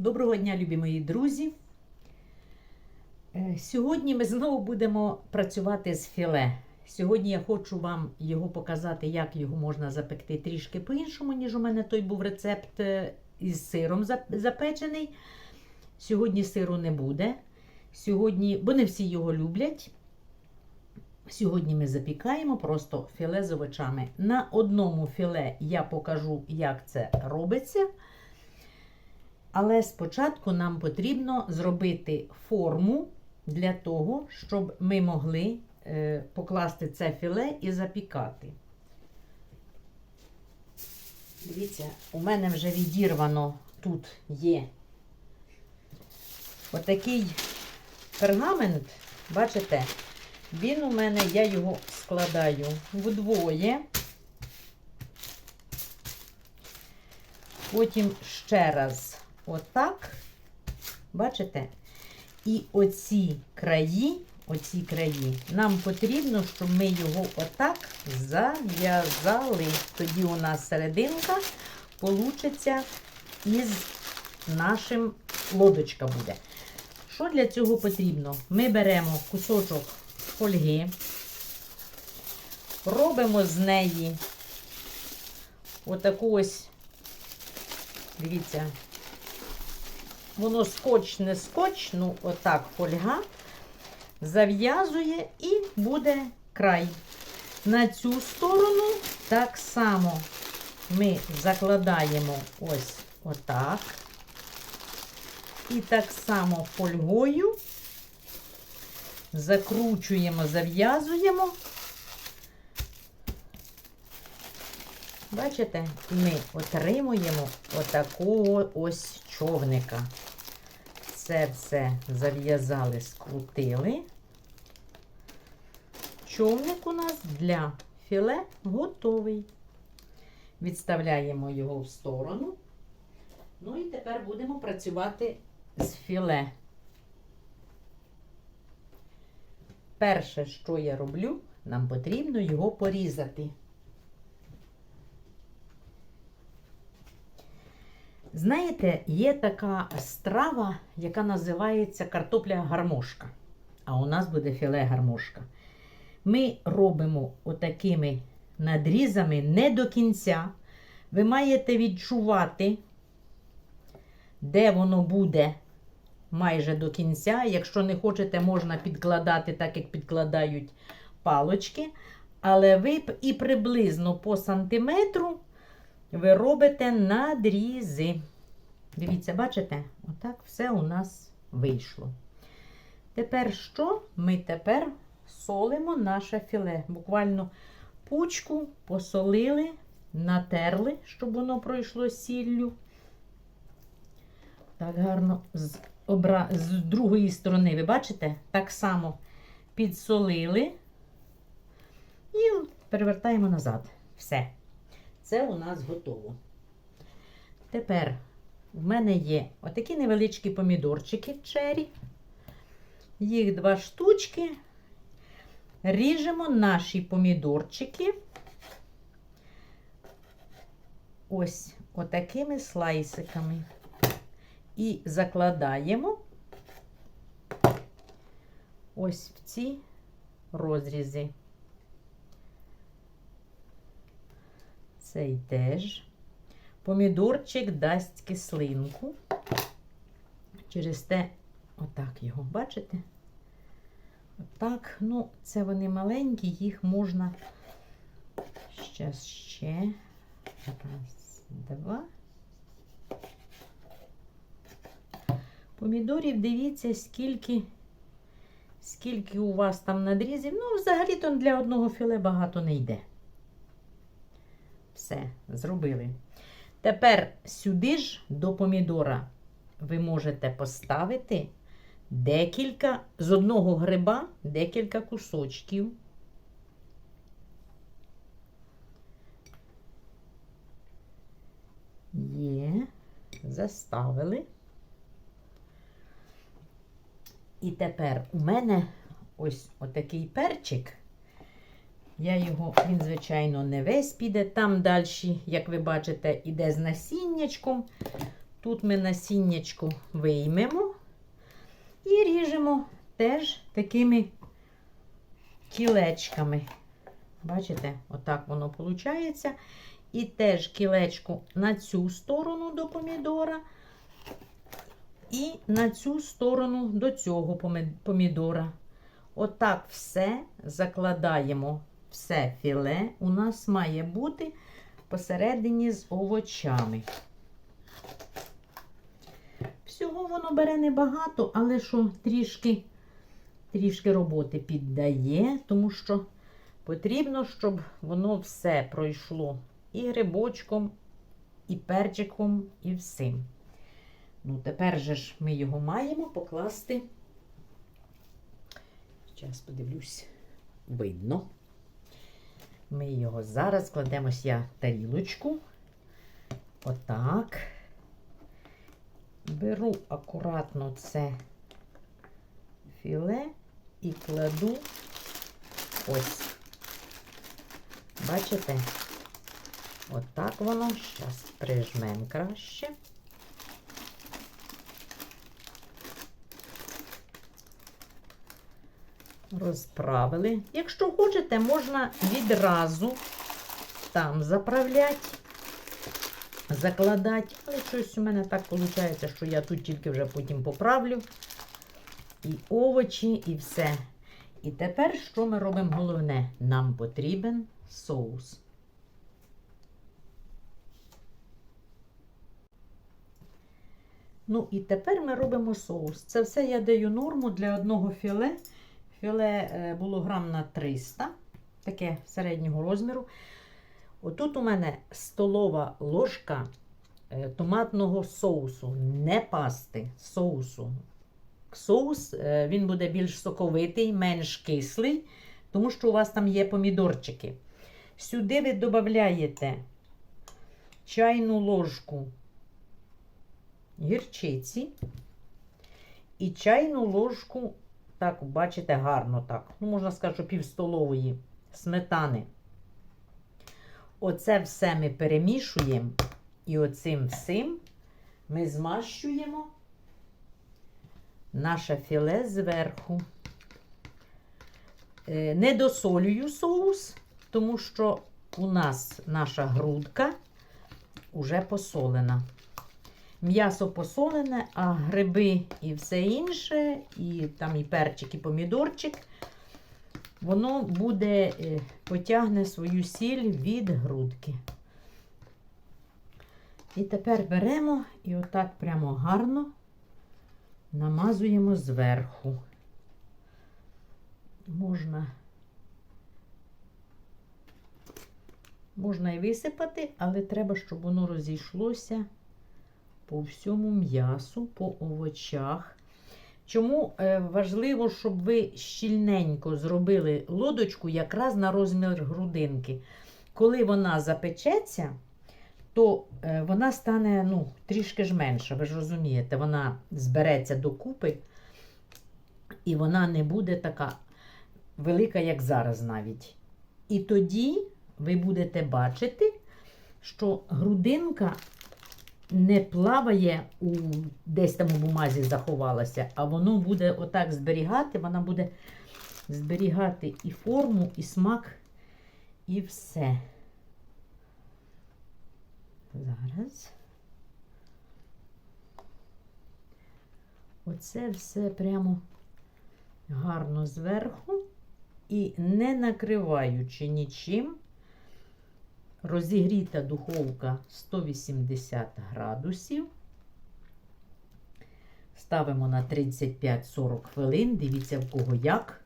Доброго дня, любі мої друзі. Е, Сьогодні ми знову будемо працювати з філе. Сьогодні я хочу вам його показати, як його можна запекти трішки по-іншому, ніж у мене той був рецепт е, із сиром запечений. Сьогодні сиру не буде. Сьогодні, бо не всі його люблять. Сьогодні ми запікаємо просто філе з овочами. На одному філе я покажу, як це робиться. Але спочатку нам потрібно зробити форму для того, щоб ми могли е, покласти це філе і запікати. Дивіться, у мене вже відірвано тут є отакий пергамент, бачите, він у мене, я його складаю вдвоє. Потім ще раз отак. Бачите? І оці краї, оці краї, нам потрібно, щоб ми його отак зав'язали. Тоді у нас серединка получиться із нашим лодочка буде. Що для цього потрібно? Ми беремо кусочок фольги, робимо з неї отаку ось, дивіться, воно скотч не скотч, ну отак фольга зав'язує і буде край. На цю сторону так само ми закладаємо ось отак. І так само фольгою закручуємо, зав'язуємо. Бачите, ми отримуємо отакого ось човника. Це все зав'язали, скрутили. Човник у нас для філе готовий. Відставляємо його в сторону. Ну і тепер будемо працювати з філе. Перше, що я роблю, нам потрібно його порізати. Знаєте, є така страва, яка називається картопля гармошка. А у нас буде філе гармошка. Ми робимо отакими надрізами не до кінця. Ви маєте відчувати, де воно буде майже до кінця. Якщо не хочете, можна підкладати, так як підкладають палочки. Але ви і приблизно по сантиметру ви робите надрізи. Дивіться, бачите? Отак все у нас вийшло. Тепер що? Ми тепер солимо наше філе. Буквально пучку посолили, натерли, щоб воно пройшло сіллю. Так гарно з, обра... з другої сторони, ви бачите? Так само підсолили і перевертаємо назад. Все. Це у нас готово. Тепер в мене є отакі невеличкі помідорчики чері. Їх два штучки. Ріжемо наші помідорчики. Ось отакими слайсиками. І закладаємо ось в ці розрізи. Цей теж. Помідорчик дасть кислинку. Через те, отак його, бачите? Отак, ну, це вони маленькі, їх можна ще, ще. Раз, два. Помідорів, дивіться, скільки, скільки у вас там надрізів. Ну, взагалі-то для одного філе багато не йде. Все, зробили. Тепер сюди ж до помідора ви можете поставити декілька, з одного гриба декілька кусочків. Є, заставили. І тепер у мене ось отакий перчик. Я його, він, звичайно, не весь піде. Там далі, як ви бачите, іде з насіннячком. Тут ми насіннячку виймемо і ріжемо теж такими кілечками. Бачите, отак воно виходить. І теж кілечку на цю сторону до помідора, і на цю сторону до цього помідора. Отак все закладаємо, все філе у нас має бути посередині з овочами. Всього воно бере небагато, але що трішки, трішки роботи піддає, тому що потрібно, щоб воно все пройшло і грибочком, і перчиком, і всім. Ну, тепер же ж ми його маємо покласти. Зараз подивлюсь, видно. Ми його зараз кладемо я тарілочку. Отак. Беру акуратно це філе і кладу ось. Бачите? Отак воно. Зараз прижмемо краще. Розправили. Якщо хочете, можна відразу там заправляти, закладати. Але щось у мене так виходить, що я тут тільки вже потім поправлю. І овочі, і все. І тепер що ми робимо головне? Нам потрібен соус. Ну і тепер ми робимо соус. Це все я даю норму для одного філе. Філе е, було грам на 300, таке середнього розміру. Отут у мене столова ложка е, томатного соусу, не пасти, соусу. Соус е, він буде більш соковитий, менш кислий, тому що у вас там є помідорчики. Сюди ви додаєте чайну ложку гірчиці і чайну ложку, так, бачите, гарно так, ну, можна сказати, що пів сметани. Оце все ми перемішуємо і оцим всім ми змащуємо наше філе зверху. Е, Не досолюю соус, тому що у нас наша грудка вже посолена. М'ясо посолене, а гриби і все інше, і там і перчик, і помідорчик, воно буде, е, потягне свою сіль від грудки. І тепер беремо і отак прямо гарно намазуємо зверху. Можна, можна і висипати, але треба, щоб воно розійшлося по всьому м'ясу, по овочах. Чому е, важливо, щоб ви щільненько зробили лодочку якраз на розмір грудинки. Коли вона запечеться, то е, вона стане ну, трішки ж менша, ви ж розумієте, вона збереться докупи, і вона не буде така велика, як зараз навіть. І тоді ви будете бачити, що грудинка не плаває у десь там у бумазі заховалася, а воно буде отак зберігати, вона буде зберігати і форму, і смак, і все. Зараз. Оце все прямо гарно зверху і не накриваючи нічим. Розігріта духовка 180 градусів. Ставимо на 35-40 хвилин. Дивіться, в кого як.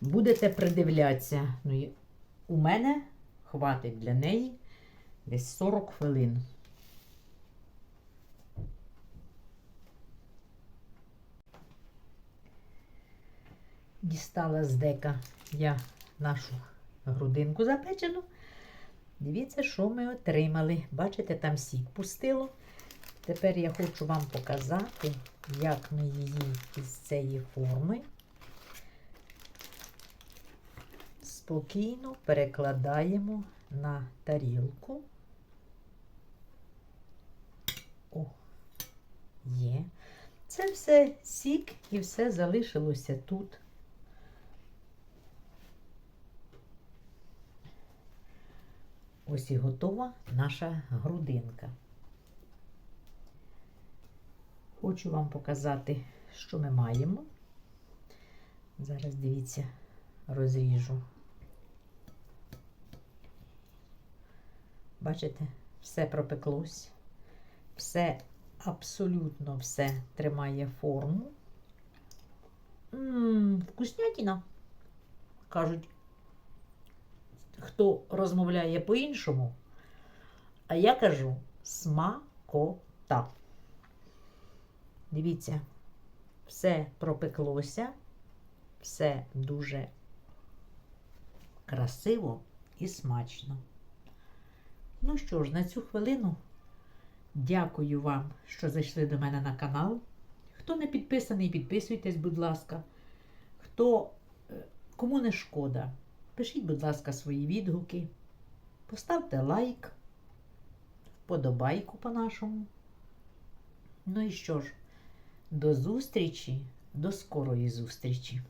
Будете придивлятися. Ну, у мене хватить для неї десь 40 хвилин. Дістала з дека я нашу грудинку запечену. Дивіться, що ми отримали. Бачите, там сік пустило. Тепер я хочу вам показати, як ми її із цієї форми спокійно перекладаємо на тарілку. О, Є. Це все сік і все залишилося тут. Ось і готова наша грудинка. Хочу вам показати, що ми маємо. Зараз дивіться, розріжу. Бачите, все пропеклось, все, абсолютно все тримає форму. Ммм, вкуснятіна. Кажуть, хто розмовляє по-іншому, а я кажу смакота. Дивіться, все пропеклося, все дуже красиво і смачно. Ну що ж, на цю хвилину дякую вам, що зайшли до мене на канал. Хто не підписаний, підписуйтесь, будь ласка. Хто, е, кому не шкода, пишіть, будь ласка, свої відгуки. Поставте лайк, вподобайку по-нашому. Ну і що ж, до зустрічі, до скорої зустрічі!